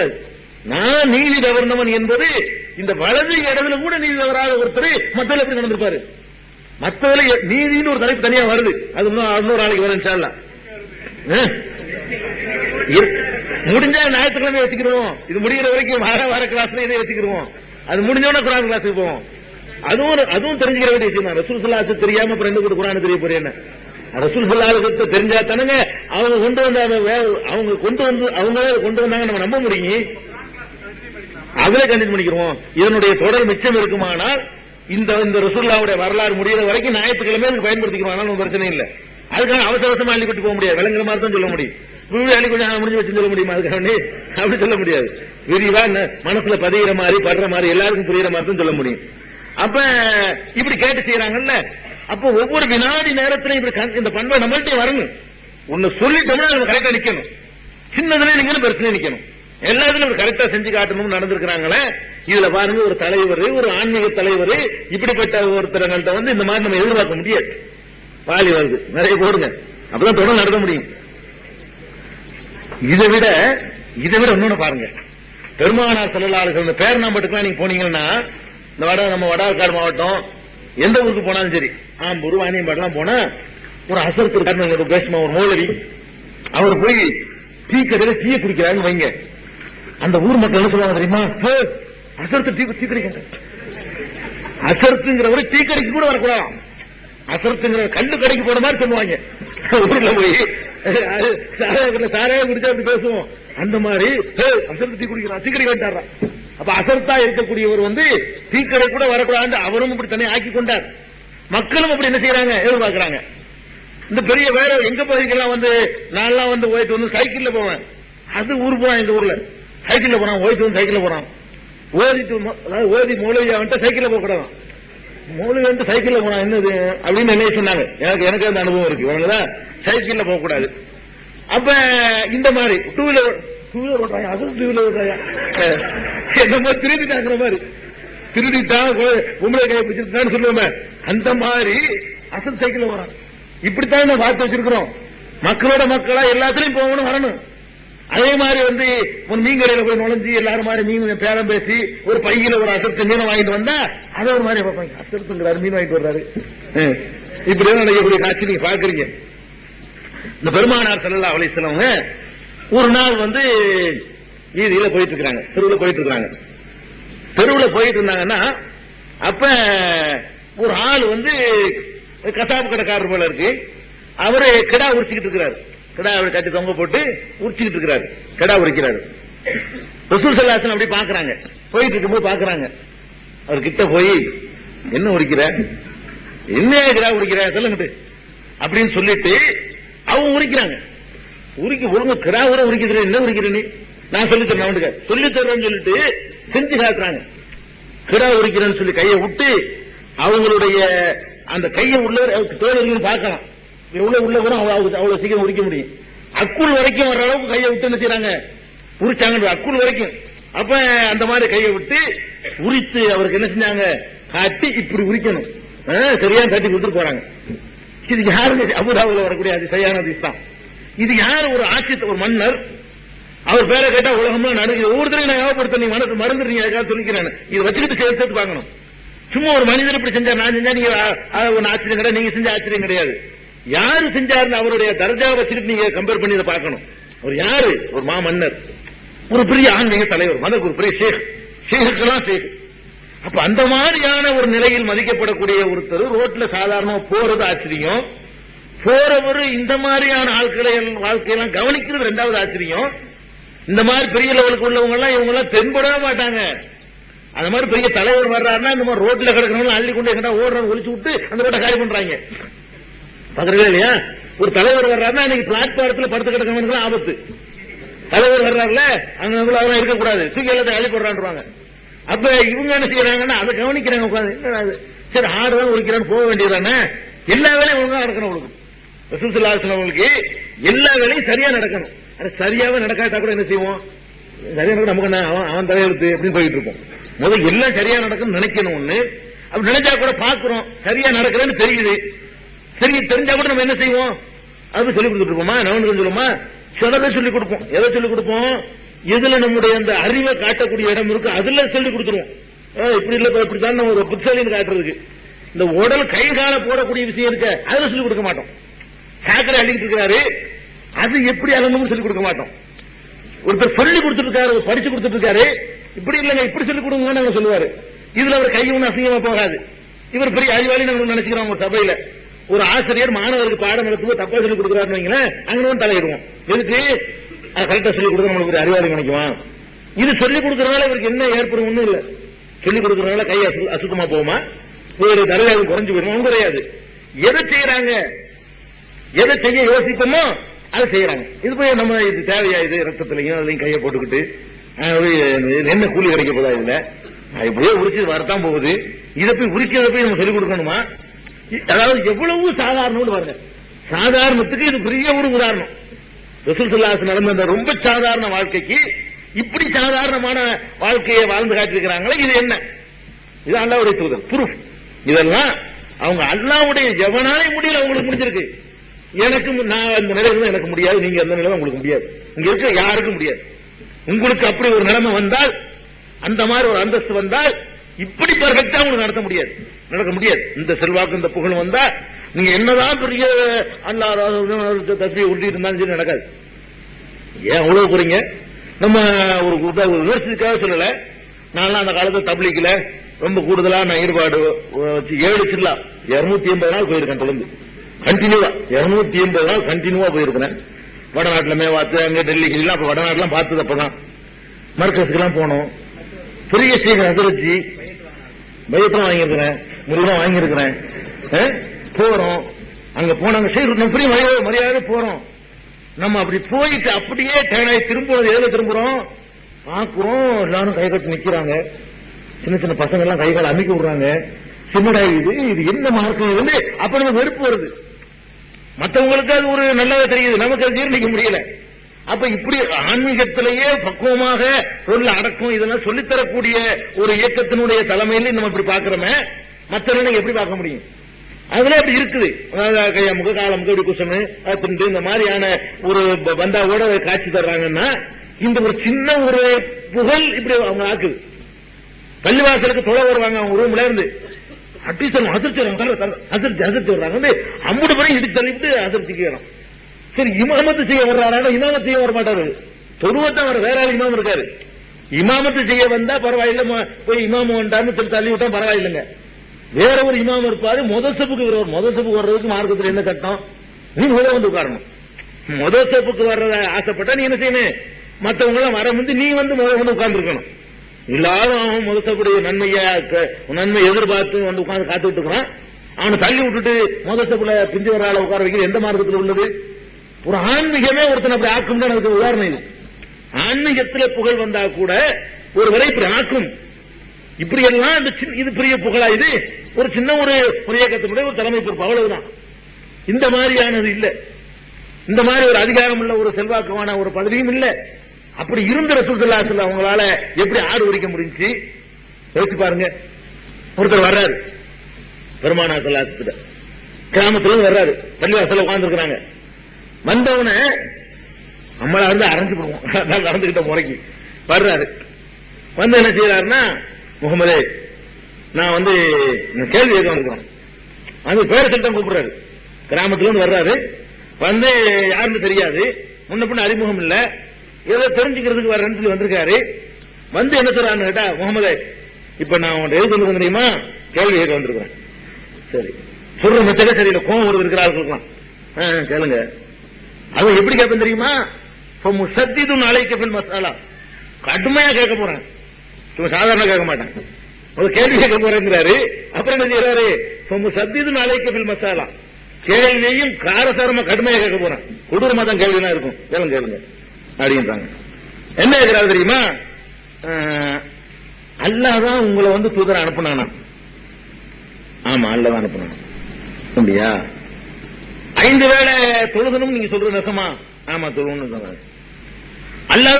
கூடாது நான் நீதி தவறினவன் என்பது இந்த வலது இடத்துல கூட நீதி தவறாக ஒருத்தர் மத்தல எப்படி நடந்திருப்பாரு. மத்ததுல நீதினு ஒரு தலைப்பு தனியா வருது. அது இன்னொரு நாளைக்கு வரும் இன்ஷா முடிஞ்சா ஞாயிற்றுக்கிழமை வச்சுக்கிறோம் இது முடிகிற வரைக்கும் வார வார கிளாஸ்ல இதை வச்சுக்கிறோம் அது முடிஞ்சோட குரான் கிளாஸுக்கு போவோம். அதுவும் அதுவும் தெரிஞ்சுக்கிற வேண்டிய விஷயம் ரசூல் சல்லாசு தெரியாம அப்புறம் என்ன கூட குரான் தெரிய போறேன் ரசூல் சல்லாத்து தெரிஞ்சா தானுங்க அவங்க கொண்டு வந்த வே- அவங்க கொண்டு வந்து அவங்களே கொண்டு வந்தாங்க நம்ம நம்ப முடியும்? அதுல கண்டினியூ பண்ணிக்கிறோம். இதனுடைய தொடர் மிச்சம் இருக்குமானால் இந்த இந்த ரசூல்லாவுடைய வரலாறு முடிகிற வரைக்கும் ஞாயிற்றுக்கிழமை அதுக்கு பயன்படுத்திக்கிறோம் பிரச்சனை இல்ல. அதுக்காக அவசர அவசரமா அள்ளிக்கிட்டு போக முடியாது. விளங்குற மாதிரி தான் சொல்ல முடியும். வீடு அள்ளி கொஞ்சம் முடிஞ்சு வச்சு சொல்ல முடியுமா? அதுக்காக அப்படி சொல்ல முடியாது. விரிவா மனசுல பதிகிற மாதிரி படுற மாதிரி எல்லாருக்கும் புரியுற மாதிரி தான் சொல்ல முடியும். அப்ப இப்படி கேட்டு செய்யறாங்கல்ல அப்ப ஒவ்வொரு வினாடி நேரத்திலும் இப்படி இந்த பண்பை நம்மள்ட்ட வரணும். ஒன்னு சொல்லிட்டோம்னா நம்ம கரெக்டா நிக்கணும். சின்னதுல நீங்க பிரச்சனை நிக்கணும். எல்லாத்துலயும் கரெக்டா செஞ்சு காட்டணும்னு நடந்திருக்கிறாங்களே? இதுல பாருங்க ஒரு தலைவர் ஒரு ஆன்மீக தலைவர் இப்படிப்பட்ட ஒருத்தரங்கள்ட்ட வந்து இந்த மாதிரி நம்ம எதிர்பார்க்க முடியாது. பாலி வருது நிறைய போடுங்க. அப்பதான் தொடர்ந்து நடத்த முடியும். இதை விட இதை விட இன்னொன்னு பாருங்க. பெருமானார் செல்லலாளர்கள் இந்த பேரணாம்பட்டுக்குலாம் நீங்க போனீங்கன்னா இந்த வட நம்ம வடாக்காடு மாவட்டம் எந்த ஊருக்கு போனாலும் சரி ஆம்பூர் வாணியம்பாடுலாம் போனா ஒரு அசரத்து இருக்காருன்னு ஒரு பேசுமா ஒரு மோதலி அவர் போய் டீ கடையில டீயை குடிக்கிறாருன்னு வைங்க. அந்த ஊர் மக்கள் என்ன சொல்லுவாங்க தெரியுமா? அசரத்து டீ டீ குடிக்கிறாங்க அசரத்துங்கிறவரு டீ கடைக்கு கூட வரக்கூடாது. அசரத்துங்கிற கல்லு கடைக்கு போன மாதிரி சொல்லுவாங்க. ஊர்ல போய் அது குடிச்சா அப்படி பேசுவோம். அந்த மாதிரி அசரத்து டீ குடிக்கிறான் டீ கடைக்கு வந்துட்டாரா. அப்ப அசரத்தா இருக்கக்கூடியவர் வந்து டீ கடை கூட வரக்கூடாது அவரும் இப்படி தன்னை ஆக்கி கொண்டார். மக்களும் அப்படி என்ன செய்யறாங்க? எதிர்பார்க்கிறாங்க. இந்த பெரிய வேற எங்க பகுதிக்கெல்லாம் வந்து நான்லாம் வந்து ஓய்த்து வந்து சைக்கிள்ல போவேன். அது ஊர் போவான் எங்க ஊர்ல. சைக்கிள்ல போறான் ஓய்த்து வந்து சைக்கிள்ல போறான். ஓதிட்டு அதாவது ஓதி மூலவியா வந்துட்டு சைக்கிள்ல போக கூடாது மூலவி வந்து சைக்கிள்ல போறான் என்னது? அப்படின்னு என்ன சொன்னாங்க. எனக்கு எனக்கு அந்த அனுபவம் இருக்கு. இவங்கதான் சைக்கிள்ல போக கூடாது. அப்ப இந்த மாதிரி டூ வீலர் டூ வீலர் ஓட்டுறாங்க. அதுவும் டூ வீலர் ஓட்டுறாங்க. என்னமோ தாக்குற மாதிரி. திருடித்தான் கொ- பொம்பளை கையை பிடிச்சிருக்கான்னு சொல்லுவோமே. அந்த மாதிரி அசல் சைக்கிள் வரான் இப்படித்தான் நம்ம பார்த்து வச்சிருக்கிறோம்? மக்களோட மக்களா எல்லாத்துலயும் போகணும் வரணும். அதே மாதிரி வந்து ஒரு மீன் கடையில போய் நுழைஞ்சு எல்லாரும் மாதிரி மீன் பேரம் பேசி ஒரு பையில ஒரு அசத்து மீனை வாங்கிட்டு வந்தா அதை ஒரு மாதிரி பார்ப்பாங்க. அசத்துங்கிறாரு மீன் வாங்கிட்டு வர்றாரு. இப்படி நடக்கக்கூடிய காட்சி நீங்க பாக்குறீங்க இந்த பெருமானார் செல்லல்லா அவளை செல்லவங்க ஒரு நாள் வந்து வீதியில போயிட்டு இருக்கிறாங்க. தெருவுல போயிட்டு இருக்கிறாங்க. தெருவில் போயிட்டு இருந்தாங்கன்னா அப்ப ஒரு ஆள் வந்து கசாப்பு கடைக்காரர் போல இருக்கு அவரு கிடா உரிச்சுக்கிட்டு இருக்கிறாரு. கிடா அவர் கட்டி தொங்க போட்டு உரிச்சுக்கிட்டு இருக்கிறாரு. கிடா உரிக்கிறாரு. ரசூல் சல்லாசன் அப்படி பாக்குறாங்க. போயிட்டு இருக்கும்போது பாக்குறாங்க. அவர் கிட்ட போய் என்ன உரிக்கிற? என்ன கிடா உரிக்கிற? சொல்லுங்க அப்படின்னு சொல்லிட்டு அவங்க உரிக்கிறாங்க. உரிக்க ஒழுங்க கிடா உரை உரிக்கிறேன் என்ன உரிக்கிற நீ? நான் சொல்லி தரேன் அவனுக்கு சொல்லி தர்றேன்னு சொல்லிட்டு செஞ்சு காட்டுறாங்க. கிடா உரிக்கிறேன்னு சொல்லி கையை விட்டு அவங்களுடைய அந்த கையை உள்ள தோழர்கள் பார்க்கலாம். எவ்வளவு உள்ள கூட அவ்வளவு அவ்வளவு சீக்கிரம் உரிக்க முடியும். அக்குள் வரைக்கும் வர்ற அளவுக்கு கையை விட்டு என்ன செய்யறாங்க உரிச்சாங்க அக்குள் வரைக்கும். அப்ப அந்த மாதிரி கையை விட்டு உரித்து அவருக்கு என்ன செஞ்சாங்க? காட்டி இப்படி உரிக்கணும். சரியான தட்டி கொடுத்துட்டு போறாங்க. இது யாரு அபுதாபுல வரக்கூடிய அது சரியான தான் இது யார்? ஒரு ஆட்சி ஒரு மன்னர். அவர் பேரை கேட்டா உலகம்லாம் நடுங்க ஒவ்வொருத்தரையும் நான் ஞாபகப்படுத்த நீ மனசு மறந்துடுறீங்க. அதுக்காக சொல்லிக்கிறேன் இதை வச்சுக்கிட்டு சேர்த்து பார்க்கணும். சும்மா ஒரு மனிதர் இப்படி செஞ்சார் நான் செஞ்சா நீங்க ஒன்னு ஆச்சரியம் கிடையாது நீங்க செஞ்ச ஆச்சரியம் கிடையாது. யாரு செஞ்சாருன்னு அவருடைய தர்ஜாவை வச்சுக்கிட்டு நீங்க கம்பேர் பண்ணி இதை பார்க்கணும். அவர் யாரு? ஒரு மா மன்னர் ஒரு பெரிய ஆன்மீக தலைவர் மதக்கு ஒரு பெரிய ஷேக். ஷேக்குலாம் ஷேக். அப்ப அந்த மாதிரியான ஒரு நிலையில் மதிக்கப்படக்கூடிய ஒருத்தர் ரோட்ல சாதாரணமா போறது ஆச்சரியம். போறவர் இந்த மாதிரியான ஆட்களை வாழ்க்கையெல்லாம் கவனிக்கிறது ரெண்டாவது ஆச்சரியம். இந்த மாதிரி பெரிய லெவலுக்கு உள்ளவங்க எல்லாம் இவங்க எல்லாம் தென்படவே மாட்டாங்க. அந்த மாதிரி பெரிய தலைவர் வர்றாருன்னா இந்த மாதிரி ரோட்ல கிடக்கணும்னு அள்ளி கொண்டு எங்கிட்ட ஓடுறோம் ஒழிச்சு விட்டு அந்த ரோட்டை காலி பண்றாங்க. பாக்குறீங்களா இல்லையா? ஒரு தலைவர் வர்றாருன்னா இன்னைக்கு பிளாட்பாரத்துல படுத்து கிடக்கணும் ஆபத்து. தலைவர் வர்றாருல அங்க அதெல்லாம் இருக்கக்கூடாது. தூக்கி எல்லாத்தையும் அள்ளி போடுறான்றாங்க. அப்ப இவங்க என்ன செய்யறாங்கன்னா அதை கவனிக்கிறாங்க உட்காந்து. என்ன சரி சரி ஆடுதான் உரிக்கிறான்னு போக வேண்டியதானே எல்லா வேலையும் ஒழுங்கா நடக்கணும் உங்களுக்கு ரசூலுல்லாஹி அவங்களுக்கு எல்லா வேலையும் சரியா நடக்கணும். சரியாவே நடக்காட்டா கூட என்ன செய்வோம்? சரியா நடக்க நமக்கு என்ன அவன் அவன் தலையெழுத்து அப்படின்னு போயிட்டு இருப்போம். முதல் எல்லாம் சரியா நடக்கும் நினைக்கணும் ஒண்ணு. அப்படி நினைச்சா கூட பாக்குறோம் சரியா நடக்கிறேன்னு தெரியுது. சரி தெரிஞ்சா கூட நம்ம என்ன செய்வோம்? அது சொல்லி கொடுத்துட்டு இருப்போமா? நவனுக்கு சொல்லுமா சிலதை சொல்லி கொடுப்போம். எதை சொல்லி கொடுப்போம்? எதுல நம்முடைய அந்த அறிவை காட்டக்கூடிய இடம் இருக்கு அதுல சொல்லி கொடுத்துருவோம். இப்படி இல்ல இப்படித்தான் நம்ம ஒரு காட்டுறதுக்கு. இந்த உடல் கை கால போடக்கூடிய விஷயம் இருக்க அதுல சொல்லி கொடுக்க மாட்டோம். சாக்கடை அள்ளிக்கிட்டு இருக்கிறாரு அது எப்படி அலங்கணும்னு சொல்லி கொடுக்க மாட்டோம். ஒருத்தர் சொல்லி கொடுத்துட்டு இருக்காரு படிச்சு கொடுத்துட்டு இருக்காரு. இப்படி இல்லைங்க இப்படி சொல்லி கொடுங்கன்னு நாங்க சொல்லுவாரு. இதுல அவர் கை ஒண்ணு அசிங்கமா போகாது. இவர் பெரிய அறிவாளி நம்ம நினைச்சுக்கிறோம் ஒரு சபையில. ஒரு ஆசிரியர் மாணவருக்கு பாடம் நடத்தும்போது தப்பா சொல்லி கொடுக்குறாருன்னு வைங்களேன் அங்க தலையிடுவோம். எதுக்கு? கரெக்டா சொல்லி கொடுக்க நம்மளுக்கு ஒரு அறிவாளி நினைக்குவான் இது சொல்லி கொடுக்கறதுனால இவருக்கு என்ன ஏற்படும் ஒண்ணும் இல்ல. சொல்லி கொடுக்கறதுனால கை அசு- அசுத்தமா போகுமா? ஒரு தரவாக குறைஞ்சு போயிருமா? ஒண்ணும் கிடையாது எதை செய்யறாங்க எதை செய்ய யோசிப்போமோ அதை செய்யறாங்க இது போய் நம்ம இது தேவையா? இது ரத்தத்திலையும் அதுலயும் கையை போட்டுக்கிட்டு என்ன கூலி கிடைக்க போதா இதுல? இப்படியே உரிச்சு வரத்தான் போகுது. இதை போய் உரிக்கிறத போய் நம்ம சொல்லிக் கொடுக்கணுமா? அதாவது எவ்வளவு சாதாரணம்னு பாருங்க. சாதாரணத்துக்கு இது பெரிய ஒரு உதாரணம். ரசூல் ஸல்லல்லாஹு நடந்த அந்த ரொம்ப சாதாரண வாழ்க்கைக்கு இப்படி சாதாரணமான வாழ்க்கையை வாழ்ந்து காட்டியிருக்கிறாங்களே இது என்ன? இது அல்லாவுடைய தூதர் ப்ரூஃப் இதெல்லாம் அவங்க அல்லாவுடைய எவனாலே முடியல அவங்களுக்கு முடிஞ்சிருக்கு. எனக்கு நான் அந்த நிலையில எனக்கு முடியாது நீங்க அந்த நிலையில உங்களுக்கு முடியாது. இங்க இருக்க யாருக்கும் முடியாது. உங்களுக்கு அப்படி ஒரு நிலைமை வந்தால் அந்த மாதிரி ஒரு அந்தஸ்து வந்தால் இப்படி பர்ஃபெக்டா உங்களுக்கு நடத்த முடியாது. நடக்க முடியாது. இந்த செல்வாக்கு இந்த புகழ் வந்தா நீங்க என்னதான் பெரிய அல்லா தஸ்மியை உருட்டி இருந்தாலும் சரி நடக்காது. ஏன் அவ்வளவு போறீங்க நம்ம ஒரு விமர்சனத்துக்காக சொல்லல. நான்லாம் அந்த காலத்துல தப்லீக்ல ரொம்ப கூடுதலா நான் ஈடுபாடு வச்சு ஏழு சில்லா இருநூத்தி எண்பது நாள் போயிருக்கேன் தொடர்ந்து. கண்டினியூவா இருநூத்தி எண்பது நாள் கண்டினியூவா போயிருக்கிறேன். வடநாட்டுல மேவாத்து அங்கே டெல்லிக்கு எல்லாம் அப்ப வடநாட்டுலாம் பார்த்தது அப்பதான். மர்க்கஸுக்கெல்லாம் போனோம். பெரிய ஸ்ரீகர் அதிர்ச்சி பயத்தம் வாங்கியிருக்கிறேன் முருகன் வாங்கியிருக்கிறேன். போறோம். அங்க போனாங்க சரி பெரிய மரியாதை மரியாதை போறோம். நம்ம அப்படி போயிட்டு அப்படியே டேனாய் திரும்புறது எதுல திரும்புறோம்? பாக்குறோம் எல்லாரும் கை கட்டி நிக்கிறாங்க. சின்ன சின்ன பசங்க எல்லாம் கை கால அமைக்க விடுறாங்க. சின்னடா இது இது என்ன மார்க்கம் வந்து அப்ப நம்ம வெறுப்பு வருது. மத்தவங்களுக்கு அது ஒரு நல்லதா தெரியுது. நமக்கு அது ஜீர்ணிக்க முடியல. அப்ப இப்படி ஆன்மீகத்திலேயே பக்குவமாக பொருள் அடக்கம் இதெல்லாம் சொல்லித்தரக்கூடிய ஒரு இயக்கத்தினுடைய தலைமையில நம்ம இப்படி பாக்குறோமே மற்றவங்க எப்படி பார்க்க முடியும்? அதுல அப்படி இருக்குது. கையா முக காலம் இப்படி குசனு திண்டு இந்த மாதிரியான ஒரு பந்தாவோட காட்சி தர்றாங்கன்னா இந்த ஒரு சின்ன ஒரு புகழ் இப்படி அவங்க ஆக்குது. பள்ளிவாசலுக்கு தொலை வருவாங்க அவங்க ரூம்ல இருந்து. அப்படி சொல்லுவோம் அதிர்ச்சி அதிர்ச்சி அதிர்ச்சி வர்றாங்க வந்து அம்புடு பேரும் இடி தள்ளிவிட்டு அதிர்ச்சிக்கு வேணும் சரி இமாமத்து செய்ய வர்றாரா? இமாமத்து செய்ய வர மாட்டாரு. தொழுவத்தான் அவர். வேற ஆள் இமாம் இருக்காரு. இமாமத்து செய்ய வந்தா பரவாயில்ல போய் இமாம் வந்தான்னு சொல்லி தள்ளி விட்டா பரவாயில்லைங்க. வேற ஒரு இமாம் இருப்பாரு. முதல் சப்புக்கு வருவார் முதல் செப்புக்கு வர்றதுக்கு மார்க்கத்தில் என்ன கட்டம் நீ முதல் வந்து உட்காரணும். முதல் செப்புக்கு வர்றத ஆசைப்பட்டா நீ என்ன செய்யணும்? மற்றவங்க எல்லாம் வர முந்தி நீ வந்து முதல் வந்து உட்கார்ந்து இருக்கணும் எல்லாரும் அவன் முதல் நன்மையா நன்மை எதிர்பார்த்து வந்து உட்கார்ந்து காத்துட்டு இருக்கிறான். அவனை தள்ளி விட்டுட்டு முதத்தப்புல பிஞ்சு வர உட்கார வைக்கிற எந்த மார்க்கத்தில் உள்ளது? ஒரு ஆன்மீகமே ஒருத்தன் அப்படி ஆக்கும் தான் அதுக்கு உதாரணம் இது. ஆன்மீகத்துல புகழ் வந்தா கூட ஒரு வரை இப்படி ஆக்கும். இப்படி எல்லாம் இந்த இது பெரிய புகழா இது? ஒரு சின்ன ஒரு ஒரு இயக்கத்தினுடைய ஒரு தலைமை பொறுப்பு. அவ்வளவுதான். இந்த மாதிரியானது இல்ல. இந்த மாதிரி ஒரு அதிகாரம் உள்ள ஒரு செல்வாக்குமான ஒரு பதவியும் இல்ல. அப்படி இருந்த ரசூல் அவங்களால எப்படி ஆடு உரிக்க முடிஞ்சுச்சு யோசிச்சு பாருங்க. ஒருத்தர் வர்றாரு. பெருமானா சல்லாசத்துல கிராமத்துல இருந்து வர்றாரு. பள்ளிவாசல உட்கார்ந்து இருக்கிறாங்க வந்தவன நம்மளா வந்து அரைஞ்சு போடுவோம். நடந்துகிட்ட முறைக்கு. வர்றாரு. வந்து என்ன செய்யறாருன்னா முகமது நான் வந்து கேள்வி கேட்க வந்திருக்கேன். வந்து பேரை சொல்லிட்டு கூப்பிடுறாரு. கிராமத்துல இருந்து வர்றாரு. வந்து யாருன்னு தெரியாது. முன்ன பின்ன அறிமுகம் இல்லை. ஏதோ தெரிஞ்சுக்கிறதுக்கு வர்றேன்னு சொல்லி வந்திருக்காரு. வந்து என்ன சொல்றான்னு கேட்டா முகமது இப்ப நான் உன்கிட்ட எது சொல்லுங்க தெரியுமா? கேள்வி கேட்க வந்திருக்கிறேன். சரி. சொல்ற மெத்தடே சரியில்லை. கோவம் வருது இருக்கிற ஆளுக்கலாம் ஆ, கேளுங்க. அவன் எப்படி கேட்பேன் தெரியுமா? இப்போ முசத்திது நாளைக்கு பின் மசாலா. கடுமையா கேட்க போறேன். சும்மா சாதாரண கேட்க மாட்டேன். ஒரு கேள்வி கேட்க போறேங்கிறாரு. அப்புறம் என்ன செய்யறாரு இப்போ முசத்திது நாளைக்கு பின் மசாலா. கேள்வியையும் காரசாரமா கடுமையா கேட்க போறேன். கொடூரமா தான் கேள்விலாம் இருக்கும். கேளுங்க கேளுங்க. அப்படின்றாங்க. என்ன இருக்கிறாரு தெரியுமா? அல்லாஹ் தான் உங்களை வந்து தூதர் அனுப்புனானா? ஆமா அல்லாஹ் தான் அப்படியா? ஐந்து வேளை தொழுகணும் நீங்க சொல்றது நெசமா? ஆமா தொழுகணும் சொன்னாங்க அல்லாஹ்